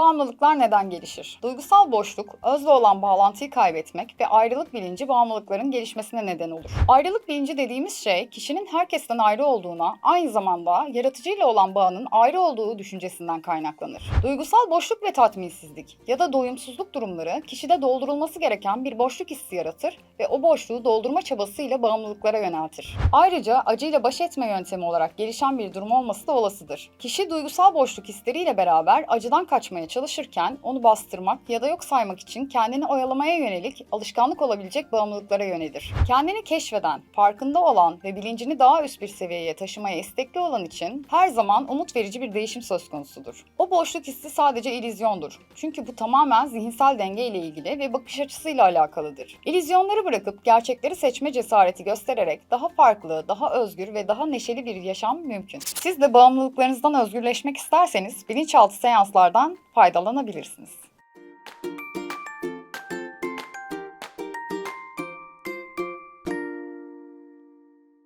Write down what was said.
Bağımlılıklar neden gelişir? Duygusal boşluk, özle olan bağlantıyı kaybetmek ve ayrılık bilinci bağımlılıkların gelişmesine neden olur. Ayrılık bilinci dediğimiz şey, kişinin herkesten ayrı olduğuna, aynı zamanda yaratıcıyla olan bağının ayrı olduğu düşüncesinden kaynaklanır. Duygusal boşluk ve tatminsizlik ya da doyumsuzluk durumları kişide doldurulması gereken bir boşluk hissi yaratır ve o boşluğu doldurma çabasıyla bağımlılıklara yöneltir. Ayrıca acıyla baş etme yöntemi olarak gelişen bir durum olması da olasıdır. Kişi duygusal boşluk hisleriyle beraber acıdan kaçmaya çalışırken onu bastırmak ya da yok saymak için kendini oyalamaya yönelik alışkanlık olabilecek bağımlılıklara yönelir. Kendini keşfeden, farkında olan ve bilincini daha üst bir seviyeye taşımaya istekli olan için her zaman umut verici bir değişim söz konusudur. O boşluk hissi sadece illüzyondur. Çünkü bu tamamen zihinsel denge ile ilgili ve bakış açısıyla alakalıdır. İllüzyonları bırakıp gerçekleri seçme cesareti göstererek daha farklı, daha özgür ve daha neşeli bir yaşam mümkün. Siz de bağımlılıklarınızdan özgürleşmek isterseniz bilinçaltı seanslardan faydalanabilirsiniz.